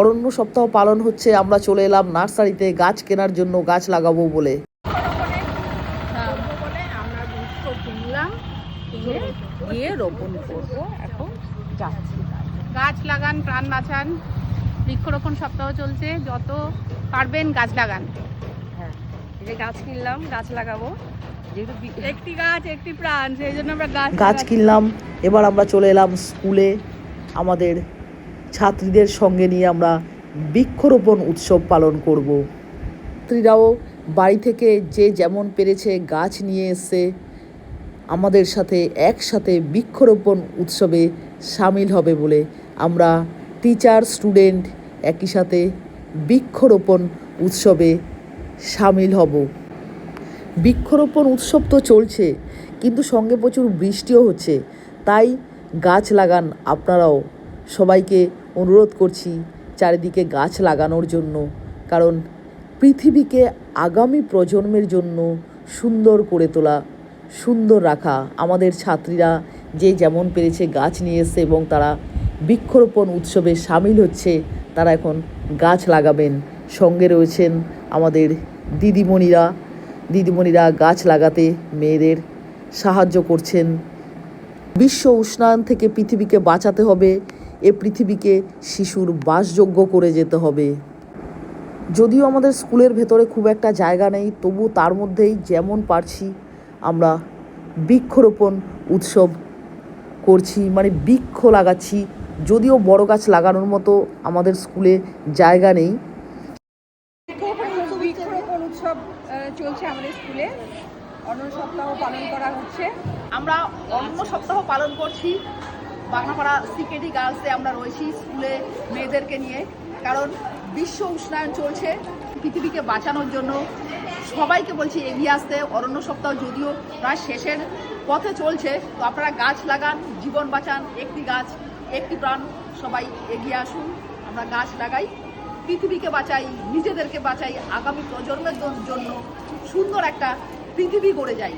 অরণ্য সপ্তাহ পালন হচ্ছে আমরা চলে এলাম নার্সারিতে গাছ কেনার জন্য গাছ লাগাবো বলে। বলে আমরা কিনলাম কিনে গিয়ে রোপণ করব এখন যাচ্ছি। গাছ লাগান প্রাণ বাঁচান বৃক্ষরোপণ সপ্তাহ চলছে যত পারবেন গাছ লাগান। হ্যাঁ এই যে গাছ কিনলাম গাছ লাগাবো। যেহেতু একটি গাছ একটি প্রাণ সেই জন্য আমরা গাছ গাছ কিনলাম এবার আমরা চলে এলাম স্কুলে আমাদের ছাত্রীদের সঙ্গে নিয়ে আমরা বৃক্ষরোপণ উৎসব পালন করব। ছাত্রীরাও বাড়ি থেকে যে যেমন পেরেছে গাছ নিয়ে এসে আমাদের সাথে একসাথে বৃক্ষরোপণ উৎসবে সামিল হবে বলে আমরা টিচার স্টুডেন্ট একই সাথে বৃক্ষরোপণ উৎসবে সামিল হব। বৃক্ষরোপণ উৎসব তো চলছে, কিন্তু সঙ্গে প্রচুর বৃষ্টিও হচ্ছে, তাই গাছ লাগান আপনারাও। সবাইকে অনুরোধ করছি চারিদিকে গাছ লাগানোর জন্য, কারণ পৃথিবীকে আগামী প্রজন্মের জন্য সুন্দর করে তোলা, সুন্দর রাখা আমাদের ছাত্রীরা যে যেমন পেরেছে গাছ নিয়ে এসে এবং তারা বৃক্ষরোপণ উৎসবে সামিল হচ্ছে, তারা এখন গাছ লাগাবেন। সঙ্গে রয়েছেন আমাদের দিদিমণিরা। দিদিমণিরা গাছ লাগাতে মেয়েদের সাহায্য করছেন। বিশ্ব উষ্ণায়ন থেকে পৃথিবীকে বাঁচাতে হবে। এ পৃথিবীকে শিশুর বাসযোগ্য করে যেতে হবে। যদিও আমাদের স্কুলের ভেতরে খুব একটা জায়গা নেই তবু তার মধ্যেই যেমন পারছি আমরা বৃক্ষরোপণ উৎসব করছি মানে বৃক্ষ লাগাচ্ছি। যদিও বড় গাছ লাগানোর মতো আমাদের স্কুলে জায়গা নেই। বৃক্ষরোপণ উৎসব চলছে আমাদের স্কুলে। অন্ন সপ্তাহ পালন করা হচ্ছে। আমরা অন্য সপ্তাহ পালন করছি। বাংলাপাড়া সিকেডি গার্লসে আমরা রয়েছি স্কুলে মেয়েদেরকে নিয়ে। কারণ বিশ্ব উষ্ণায়ন চলছে পৃথিবীকে বাঁচানোর জন্য। সবাইকে বলছি এগিয়ে আসতে। অরণ্য সপ্তাহ যদিও প্রায় শেষের পথে চলছে, তো আপনারা গাছ লাগান, জীবন বাঁচান, একটি গাছ, একটি প্রাণ, সবাই এগিয়ে আসুন। আমরা গাছ লাগাই, পৃথিবীকে বাঁচাই, নিজেদেরকে বাঁচাই, আগামী প্রজন্মের জন্য সুন্দর একটা পৃথিবী গড়ে যাই।